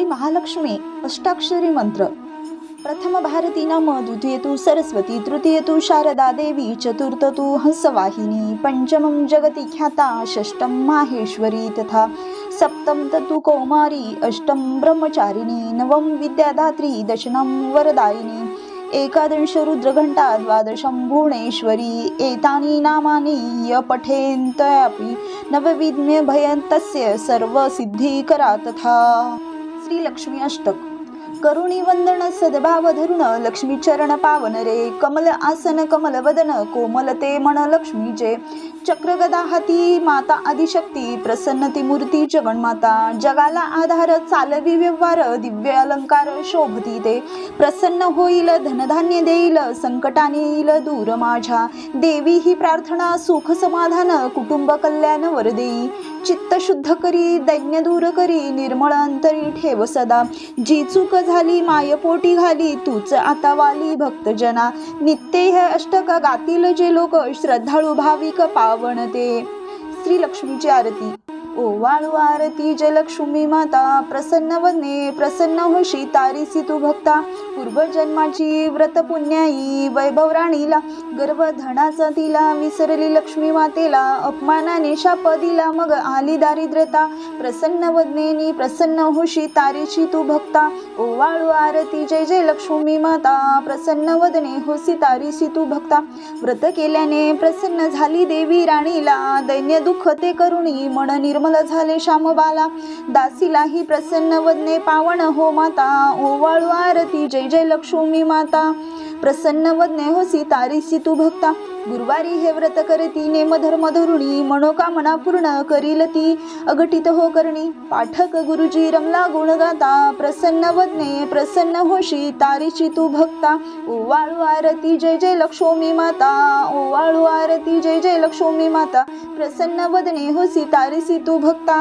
श्री महालक्ष्मी अष्टाक्षरी मंत्र. प्रथम भारती नाम द्वितीय तु सरस्वती तृतीय तु शारदा देवी चतुर्थ तु हंसवाहिनी पंचमं जगति ख्याता षष्टं माहेश्वरी तथा सप्तम तु कौमारी अष्टं ब्रह्मचारिणी नवं विद्यादात्री दशनं वरदायिनी एकादश रुद्रघंटा द्वादशं भुवनेश्वरी एतानि नामानि य पठेन्तयापि नवविज्ञभयन्तस्य सर्वसिद्धिकरा तथा श्रीलक्ष्मी अष्टक. करुणी वंदन सद्भाव धरुण लक्ष्मी चरण पावन रे कमल आसन कमल वदन कोमलते मन लक्ष्मीचे चक्र गदा हाती माता आदिशक्ती प्रसन्नती मूर्ती जगन्माता जगाला आधार चालवी व्यवहार दिव्य अलंकार शोभती ते प्रसन्न होईल धनधान्य देईल संकटाने येईल दूर माझ्या देवी ही प्रार्थना सुख समाधान कुटुंब कल्याण वर देई चित्त शुद्ध करी दैन्य दूर करी निर्मळ अंतरी ठेव सदा जी चूक झाली मायपोटी घाली तूच आता वाली भक्तजना. नित्य हे अष्टक गातील जे लोक श्रद्धाळू भाविक पावन ते. श्री लक्ष्मीची आरती. ओ वाळू आरती जय लक्ष्मी माता. प्रसन्न वने प्रसन्न होशी तारीसी तू भक्ता. पूर्वजन्माची व्रत पुण्याई वैभव राणीला गर्भधनाचा तिला विसरली लक्ष्मी मातेला अपमानाने शाप दिला मग आली दारिद्र्यता प्रसन्न वदनेनी प्रसन्न होशी तारीची तू भक्ता ओवाळू आरती जय जय लक्ष्मी माता प्रसन्न वदने होसी तारीशी तू भक्ता. व्रत केल्याने प्रसन्न झाली देवी राणीला दैन्य दुःख ते करुणी मन निर्मल झाले श्यामबाला. दासीलाही प्रसन्न वदने पावन हो माता ओवाळू आरती जय जय लक्ष्मी माता. प्रसन्न वदने होसी तारीसी तू भक्ता. गुरुवारी हे व्रत करती नेम धर्म धरुणी मनोकामना पूर्ण करील ती अघटित हो करणी पाठक गुरुजी रमला गुण गाता. प्रसन्न वदने प्रसन्न होशी तारीची तू भक्ता. ओवाळू आरती जय जय लक्ष्मी माता. ओवाळू आरती जय जय लक्ष्मी माता. प्रसन्न वदने होसी तारीसी तू भक्ता.